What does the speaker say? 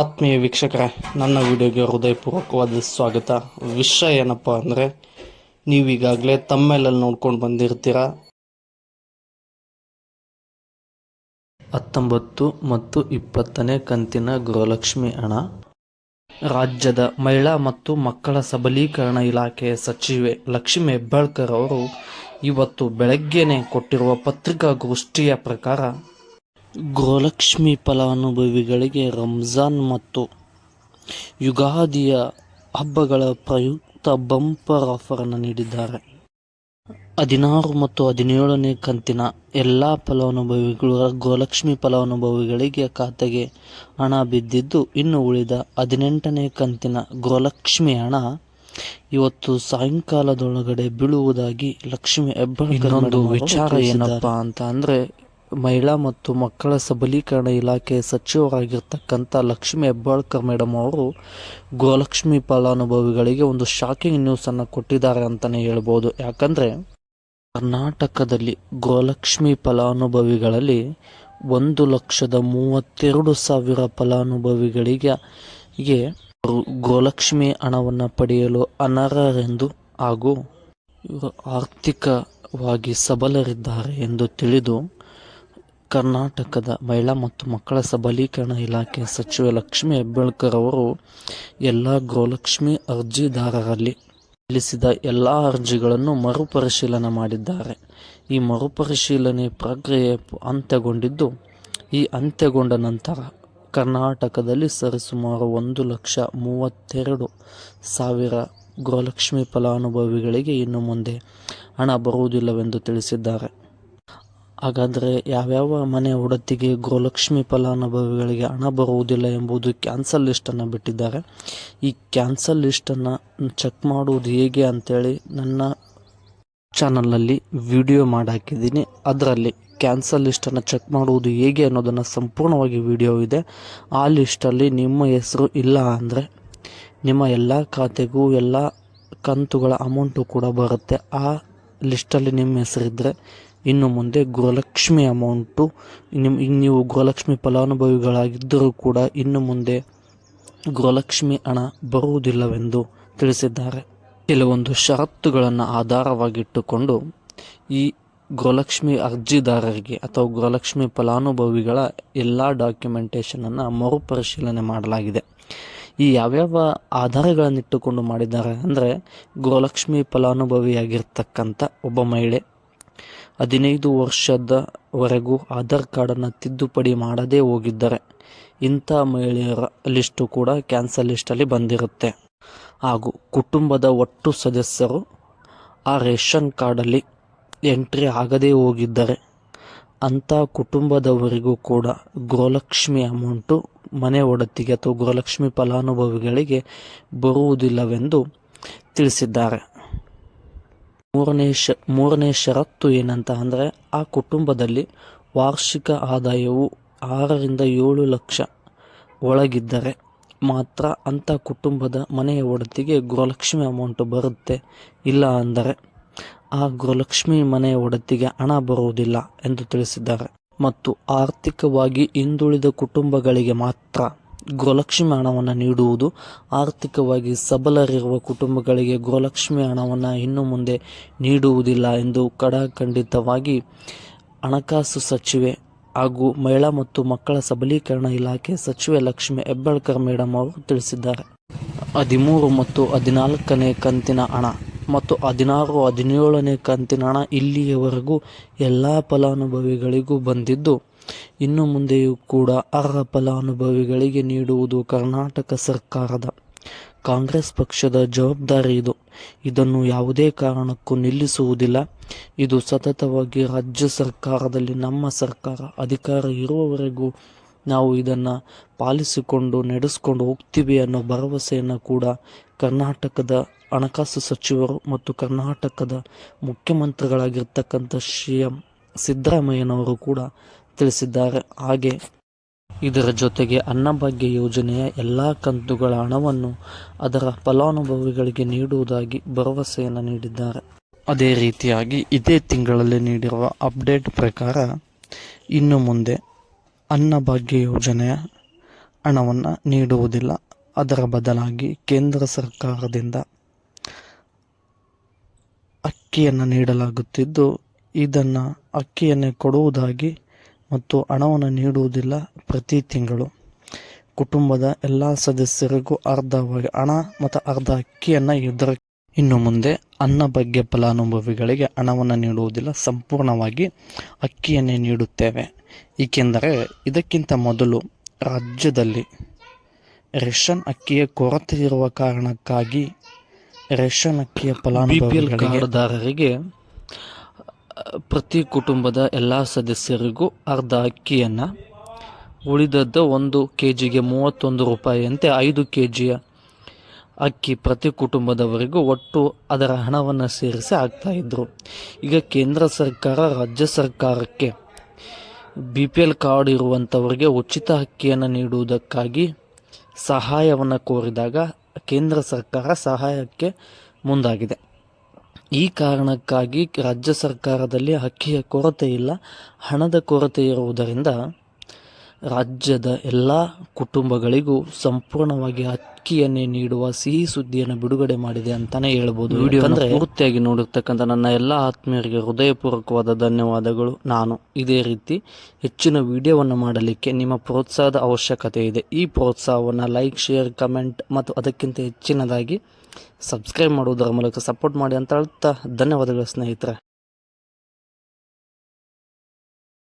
ಆತ್ಮೀಯ ವೀಕ್ಷಕರೇ, ನನ್ನ ವಿಡಿಯೋಗೆ ಹೃದಯಪೂರ್ವಕವಾದ ಸ್ವಾಗತ. ವಿಷಯ ಏನಪ್ಪ ಅಂದರೆ ನೀವೀಗಾಗಲೇ ತಮ್ಮೆಲ್ಲಲ್ಲಿ ನೋಡ್ಕೊಂಡು ಬಂದಿರ್ತೀರ? ಹತ್ತೊಂಬತ್ತು ಮತ್ತು ಇಪ್ಪತ್ತನೇ ಕಂತಿನ ಗೃಹಲಕ್ಷ್ಮಿ ಹಣ. ರಾಜ್ಯದ ಮಹಿಳಾ ಮತ್ತು ಮಕ್ಕಳ ಸಬಲೀಕರಣ ಇಲಾಖೆಯ ಸಚಿವೆ ಲಕ್ಷ್ಮಿ ಹೆಬ್ಬಾಳ್ಕರ್ ಅವರು ಇವತ್ತು ಬೆಳಗ್ಗೆನೆ ಕೊಟ್ಟಿರುವ ಪತ್ರಿಕಾಗೋಷ್ಠಿಯ ಪ್ರಕಾರ ಗೃಹಲಕ್ಷ್ಮಿ ಫಲಾನುಭವಿಗಳಿಗೆ ರಂಜಾನ್ ಮತ್ತು ಯುಗಾದಿಯ ಹಬ್ಬಗಳ ಪ್ರಯುಕ್ತ ಬಂಪರ್ ಆಫರ್ ಅನ್ನು ನೀಡಿದ್ದಾರೆ. ಹದಿನಾರು ಮತ್ತು ಹದಿನೇಳನೇ ಕಂತಿನ ಎಲ್ಲ ಫಲಾನುಭವಿಗಳು ಗೋಲಕ್ಷ್ಮಿ ಫಲಾನುಭವಿಗಳಿಗೆ ಖಾತೆಗೆ ಹಣ ಬಿದ್ದಿದ್ದು ಇನ್ನು ಉಳಿದ ಹದಿನೆಂಟನೇ ಕಂತಿನ ಗೋಲಕ್ಷ್ಮಿ ಹಣ ಇವತ್ತು ಸಾಯಂಕಾಲದೊಳಗಡೆ ಬೀಳುವುದಾಗಿ ಲಕ್ಷ್ಮಿ ಹೆಬ್ಬಾಳ್ಕರ್ ವಿಚಾರ ಏನಪ್ಪಾ ಅಂತ ಅಂದ್ರೆ ಮಹಿಳಾ ಮತ್ತು ಮಕ್ಕಳ ಸಬಲೀಕರಣ ಇಲಾಖೆ ಸಚಿವರಾಗಿರ್ತಕ್ಕಂಥ ಲಕ್ಷ್ಮಿ ಹೆಬ್ಬಾಳ್ಕರ್ ಮೇಡಮ್ ಅವರು ಗೋಲಕ್ಷ್ಮಿ ಫಲಾನುಭವಿಗಳಿಗೆ ಒಂದು ಶಾಕಿಂಗ್ ನ್ಯೂಸ್ ಅನ್ನು ಕೊಟ್ಟಿದ್ದಾರೆ ಅಂತಲೇ ಹೇಳ್ಬೋದು. ಯಾಕಂದ್ರೆ, ಕರ್ನಾಟಕದಲ್ಲಿ ಗೋಲಕ್ಷ್ಮಿ ಫಲಾನುಭವಿಗಳಲ್ಲಿ ಒಂದು ಲಕ್ಷದ ಮೂವತ್ತೆರಡು ಸಾವಿರ ಫಲಾನುಭವಿಗಳಿಗೆ ಗೋಲಕ್ಷ್ಮಿ ಹಣವನ್ನು ಪಡೆಯಲು ಅನರ್ಹರೆಂದು ಹಾಗೂ ಆರ್ಥಿಕವಾಗಿ ಸಬಲರಿದ್ದಾರೆ ಎಂದು ತಿಳಿದು ಕರ್ನಾಟಕದ ಮಹಿಳಾ ಮತ್ತು ಮಕ್ಕಳ ಸಬಲೀಕರಣ ಇಲಾಖೆ ಸಚಿವೆ ಲಕ್ಷ್ಮಿ ಹೆಬ್ಬಾಳ್ಕರ್ ಅವರು ಎಲ್ಲ ಗೋಲಕ್ಷ್ಮಿ ಅರ್ಜಿದಾರರಲ್ಲಿ ಸಲ್ಲಿಸಿದ ಎಲ್ಲ ಅರ್ಜಿಗಳನ್ನು ಮರುಪರಿಶೀಲನೆ ಮಾಡಿದ್ದಾರೆ. ಈ ಮರುಪರಿಶೀಲನೆ ಪ್ರಕ್ರಿಯೆ ಅಂತ್ಯಗೊಂಡಿದ್ದು, ಈ ಅಂತ್ಯಗೊಂಡ ನಂತರ ಕರ್ನಾಟಕದಲ್ಲಿ ಸರಿಸುಮಾರು ಒಂದು ಲಕ್ಷ ಮೂವತ್ತೆರಡು ಸಾವಿರ ಗೃಹಲಕ್ಷ್ಮಿ ಫಲಾನುಭವಿಗಳಿಗೆ ಇನ್ನು ಮುಂದೆ ಹಣ ಬರುವುದಿಲ್ಲವೆಂದು ತಿಳಿಸಿದ್ದಾರೆ. ಹಾಗಾದರೆ ಯಾವ್ಯಾವ ಮನೆ ಒಡತಿಗೆ ಗೃಹಲಕ್ಷ್ಮಿ ಫಲಾನುಭವಿಗಳಿಗೆ ಹಣ ಬರುವುದಿಲ್ಲ ಎಂಬುದು ಕ್ಯಾನ್ಸಲ್ ಲಿಸ್ಟನ್ನು ಬಿಟ್ಟಿದ್ದಾರೆ. ಈ ಕ್ಯಾನ್ಸಲ್ ಲಿಸ್ಟನ್ನು ಚೆಕ್ ಮಾಡುವುದು ಹೇಗೆ ಅಂತೇಳಿ ನನ್ನ ಚಾನಲ್ನಲ್ಲಿ ವಿಡಿಯೋ ಮಾಡಿ ಹಾಕಿದ್ದೀನಿ ಅದರಲ್ಲಿ ಕ್ಯಾನ್ಸಲ್ ಲಿಸ್ಟನ್ನು ಚೆಕ್ ಮಾಡುವುದು ಹೇಗೆ ಅನ್ನೋದನ್ನು ಸಂಪೂರ್ಣವಾಗಿ ವಿಡಿಯೋ ಇದೆ. ಆ ಲಿಸ್ಟಲ್ಲಿ ನಿಮ್ಮ ಹೆಸರು ಇಲ್ಲ ಅಂದರೆ ನಿಮ್ಮ ಎಲ್ಲ ಖಾತೆಗೂ ಎಲ್ಲ ಕಂತುಗಳ ಅಮೌಂಟು ಕೂಡ ಬರುತ್ತೆ. ಆ ಲಿಸ್ಟಲ್ಲಿ ನಿಮ್ಮ ಹೆಸರಿದ್ದರೆ ಇನ್ನು ಮುಂದೆ ಗೃಹಲಕ್ಷ್ಮಿ ಅಮೌಂಟು ನಿಮ್ಮ ನೀವು ಗೃಹಲಕ್ಷ್ಮಿ ಫಲಾನುಭವಿಗಳಾಗಿದ್ದರೂ ಕೂಡ ಇನ್ನು ಮುಂದೆ ಗೃಹಲಕ್ಷ್ಮಿ ಹಣ ಬರುವುದಿಲ್ಲವೆಂದು ತಿಳಿಸಿದ್ದಾರೆ. ಕೆಲವೊಂದು ಷರತ್ತುಗಳನ್ನು ಆಧಾರವಾಗಿಟ್ಟುಕೊಂಡು ಈ ಗೃಹಲಕ್ಷ್ಮಿ ಅರ್ಜಿದಾರರಿಗೆ ಅಥವಾ ಗೃಹಲಕ್ಷ್ಮಿ ಫಲಾನುಭವಿಗಳ ಎಲ್ಲ ಡಾಕ್ಯುಮೆಂಟೇಷನನ್ನು ಮರುಪರಿಶೀಲನೆ ಮಾಡಲಾಗಿದೆ. ಈ ಯಾವ್ಯಾವ ಆಧಾರಗಳನ್ನಿಟ್ಟುಕೊಂಡು ಮಾಡಿದ್ದಾರೆ ಅಂದರೆ ಗೃಹಲಕ್ಷ್ಮಿ ಫಲಾನುಭವಿಯಾಗಿರ್ತಕ್ಕಂಥ ಒಬ್ಬ ಮಹಿಳೆ ಹದಿನೈದು ವರ್ಷದವರೆಗೂ ಆಧಾರ್ ಕಾರ್ಡನ್ನು ತಿದ್ದುಪಡಿ ಮಾಡದೇ ಹೋಗಿದ್ದಾರೆ ಇಂಥ ಮಹಿಳೆಯರ ಲಿಸ್ಟು ಕೂಡ ಕ್ಯಾನ್ಸಲ್ ಲಿಸ್ಟಲ್ಲಿ ಬಂದಿರುತ್ತೆ. ಹಾಗೂ ಕುಟುಂಬದ ಒಟ್ಟು ಸದಸ್ಯರು ಆ ರೇಷನ್ ಕಾರ್ಡಲ್ಲಿ ಎಂಟ್ರಿ ಆಗದೇ ಹೋಗಿದ್ದಾರೆ ಅಂಥ ಕುಟುಂಬದವರಿಗೂ ಕೂಡ ಗೃಹಲಕ್ಷ್ಮಿ ಅಮೌಂಟು ಮನೆ ಒಡತಿಗೆ ಅಥವಾ ಗೃಹಲಕ್ಷ್ಮಿ ಫಲಾನುಭವಿಗಳಿಗೆ ಬರುವುದಿಲ್ಲವೆಂದು ತಿಳಿಸಿದ್ದಾರೆ. ಮೂರನೇ ಶ, ಮೂರನೇ ಷರತ್ತು ಏನಂತ ಅಂದರೆ ಆ ಕುಟುಂಬದಲ್ಲಿ ವಾರ್ಷಿಕ ಆದಾಯವು ಆರರಿಂದ ಏಳು ಲಕ್ಷ ಒಳಗಿದ್ದರೆ ಮಾತ್ರ ಅಂಥ ಕುಟುಂಬದ ಮನೆಯ ಒಡತಿಗೆ ಗೃಹಲಕ್ಷ್ಮಿ ಅಮೌಂಟ್ ಬರುತ್ತೆ. ಇಲ್ಲ ಅಂದರೆ ಆ ಗೃಹಲಕ್ಷ್ಮಿ ಮನೆಯ ಒಡತಿಗೆ ಹಣ ಬರುವುದಿಲ್ಲ ಎಂದು ತಿಳಿಸಿದ್ದಾರೆ. ಮತ್ತು ಆರ್ಥಿಕವಾಗಿ ಹಿಂದುಳಿದ ಕುಟುಂಬಗಳಿಗೆ ಮಾತ್ರ ಗೃಹಲಕ್ಷ್ಮಿ ಹಣವನ್ನು ನೀಡುವುದು, ಆರ್ಥಿಕವಾಗಿ ಸಬಲರಿರುವ ಕುಟುಂಬಗಳಿಗೆ ಗೋಲಕ್ಷ್ಮಿ ಹಣವನ್ನು ಇನ್ನು ಮುಂದೆ ನೀಡುವುದಿಲ್ಲ ಎಂದು ಕಡಖಂಡಿತವಾಗಿ ಹಣಕಾಸು ಸಚಿವೆ ಹಾಗೂ ಮಹಿಳಾ ಮತ್ತು ಮಕ್ಕಳ ಸಬಲೀಕರಣ ಇಲಾಖೆ ಸಚಿವೆ ಲಕ್ಷ್ಮಿ ಹೆಬ್ಬಾಳ್ಕರ್ ಮೇಡಮ್ ಅವರು ತಿಳಿಸಿದ್ದಾರೆ. ಹದಿಮೂರು ಮತ್ತು ಹದಿನಾಲ್ಕನೇ ಕಂತಿನ ಹಣ ಮತ್ತು ಹದಿನಾರು, ಹದಿನೇಳನೇ ಕಂತಿನ ಹಣ ಇಲ್ಲಿಯವರೆಗೂ ಎಲ್ಲ ಫಲಾನುಭವಿಗಳಿಗೂ ಬಂದಿದ್ದು ಇನ್ನು ಮುಂದೆಯೂ ಕೂಡ ಅರ್ಹ ಫಲಾನುಭವಿಗಳಿಗೆ ನೀಡುವುದು ಕರ್ನಾಟಕ ಸರ್ಕಾರದ. ಕಾಂಗ್ರೆಸ್ ಪಕ್ಷದ ಜವಾಬ್ದಾರಿ ಇದು. ಇದನ್ನು ಯಾವುದೇ ಕಾರಣಕ್ಕೂ ನಿಲ್ಲಿಸುವುದಿಲ್ಲ. ಇದು ಸತತವಾಗಿ ರಾಜ್ಯ ಸರ್ಕಾರದಲ್ಲಿ ನಮ್ಮ ಸರ್ಕಾರ ಅಧಿಕಾರ ಇರುವವರೆಗೂ ನಾವು ಇದನ್ನು ಪಾಲಿಸಿಕೊಂಡು ನಡೆಸಿಕೊಂಡು ಹೋಗ್ತೀವಿ ಅನ್ನೋ ಭರವಸೆಯನ್ನು ಕೂಡ ಕರ್ನಾಟಕದ ಹಣಕಾಸು ಸಚಿವರು ಮತ್ತು ಕರ್ನಾಟಕದ ಮುಖ್ಯಮಂತ್ರಿಗಳಾಗಿರ್ತಕ್ಕಂಥ ಸಿ ಎಂ ಸಿದ್ದರಾಮಯ್ಯನವರು ಕೂಡ ತಿಳಿಸಿದ್ದಾರೆ. ಹಾಗೆ ಇದರ ಜೊತೆಗೆ ಅನ್ನಭಾಗ್ಯ ಯೋಜನೆಯ ಎಲ್ಲ ಕಂತುಗಳ ಹಣವನ್ನು ಅದರ ಫಲಾನುಭವಿಗಳಿಗೆ ನೀಡುವುದಾಗಿ ಭರವಸೆಯನ್ನು ನೀಡಿದ್ದಾರೆ. ಅದೇ ರೀತಿಯಾಗಿ ಇದೇ ತಿಂಗಳಲ್ಲಿ ನೀಡಿರುವ ಅಪ್ಡೇಟ್ ಪ್ರಕಾರ ಇನ್ನು ಮುಂದೆ ಅನ್ನಭಾಗ್ಯ ಯೋಜನೆಯ ಹಣವನ್ನು ನೀಡುವುದಿಲ್ಲ. ಅದರ ಬದಲಾಗಿ ಕೇಂದ್ರ ಸರ್ಕಾರದಿಂದ ಅಕ್ಕಿಯನ್ನು ನೀಡಲಾಗುತ್ತಿದ್ದು, ಇದನ್ನು ಅಕ್ಕಿಯನ್ನೇ ಕೊಡುವುದಾಗಿ ಮತ್ತು ಹಣವನ್ನು ನೀಡುವುದಿಲ್ಲ ಪ್ರತಿ ತಿಂಗಳು. ಕುಟುಂಬದ ಎಲ್ಲ ಸದಸ್ಯರಿಗೂ ಅರ್ಧ ವ- ಹಣ ಮತ್ತು ಅರ್ಧ ಅಕ್ಕಿಯನ್ನು ಇದರ ಇನ್ನು ಮುಂದೆ ಅನ್ನ ಬಗ್ಗೆ ಫಲಾನುಭವಿಗಳಿಗೆ ಹಣವನ್ನು ನೀಡುವುದಿಲ್ಲ ಸಂಪೂರ್ಣವಾಗಿ ಅಕ್ಕಿಯನ್ನೇ ನೀಡುತ್ತೇವೆ. ಏಕೆಂದರೆ ಇದಕ್ಕಿಂತ ಮೊದಲು ರಾಜ್ಯದಲ್ಲಿ ರೇಷನ್ ಅಕ್ಕಿಯ ಕೊರತೆ ಇರುವ ಕಾರಣಕ್ಕಾಗಿ ರೇಷನ್ ಅಕ್ಕಿಯ ಫಲಾನುಭವಿಗಳಿಗೆ ಪ್ರತಿ ಕುಟುಂಬದ ಎಲ್ಲ ಸದಸ್ಯರಿಗೂ ಅರ್ಧ ಅಕ್ಕಿಯನ್ನು, ಉಳಿದದ್ದು ಒಂದು ಕೆ ಜಿಗೆ ಮೂವತ್ತೊಂದು ರೂಪಾಯಿಯಂತೆ ಐದು ಕೆ ಜಿಯ ಅಕ್ಕಿ ಪ್ರತಿ ಕುಟುಂಬದವರಿಗೂ ಒಟ್ಟು ಅದರ ಹಣವನ್ನು ಸೇರಿಸಿ ಆಗ್ತಾಯಿದ್ರು ಈಗ ಕೇಂದ್ರ ಸರ್ಕಾರ, ರಾಜ್ಯ ಸರ್ಕಾರಕ್ಕೆ ಬಿ ಪಿ ಎಲ್ ಕಾರ್ಡ್ ಇರುವಂಥವರಿಗೆ ಉಚಿತ ಅಕ್ಕಿಯನ್ನು ನೀಡುವುದಕ್ಕಾಗಿ ಸಹಾಯವನ್ನು ಕೋರಿದಾಗ ಕೇಂದ್ರ ಸರ್ಕಾರ ಸಹಾಯಕ್ಕೆ ಮುಂದಾಗಿದೆ. ಈ ಕಾರಣಕ್ಕಾಗಿ ರಾಜ್ಯ ಸರ್ಕಾರದಲ್ಲಿ ಅಕ್ಕಿಯ ಕೊರತೆ ಇಲ್ಲ ಹಣದ ಕೊರತೆ ಇರುವುದರಿಂದ ರಾಜ್ಯದ ಎಲ್ಲ ಕುಟುಂಬಗಳಿಗೂ ಸಂಪೂರ್ಣವಾಗಿ ಅಕ್ಕಿಯನ್ನೇ ನೀಡುವ ಸಿಹಿ ಸುದ್ದಿಯನ್ನು ಬಿಡುಗಡೆ ಮಾಡಿದೆ ಅಂತಾನೆ ಹೇಳ್ಬೋದು. ವಿಡಿಯೋ ಅಂದರೆ ಪೂರ್ತಿಯಾಗಿ ನೋಡಿರ್ತಕ್ಕಂಥ ನನ್ನ ಎಲ್ಲ ಆತ್ಮೀಯರಿಗೆ ಹೃದಯಪೂರ್ವಕವಾದ ಧನ್ಯವಾದಗಳು. ನಾನು ಇದೇ ರೀತಿ ಹೆಚ್ಚಿನ ವಿಡಿಯೋವನ್ನು ಮಾಡಲಿಕ್ಕೆ ನಿಮ್ಮ ಪ್ರೋತ್ಸಾಹದ ಅವಶ್ಯಕತೆ ಇದೆ. ಈ ಪ್ರೋತ್ಸಾಹವನ್ನು ಲೈಕ್ ಶೇರ್ ಕಮೆಂಟ್ ಮತ್ತು ಅದಕ್ಕಿಂತ ಹೆಚ್ಚಿನದಾಗಿ ಸಬ್ಸ್ಕ್ರೈಬ್ ಮಾಡುವುದರ ಮೂಲಕ ಸಪೋರ್ಟ್ ಮಾಡಿ ಅಂತ ಹೇಳ್ತಾ ಧನ್ಯವಾದಗಳು ಸ್ನೇಹಿತರೆ.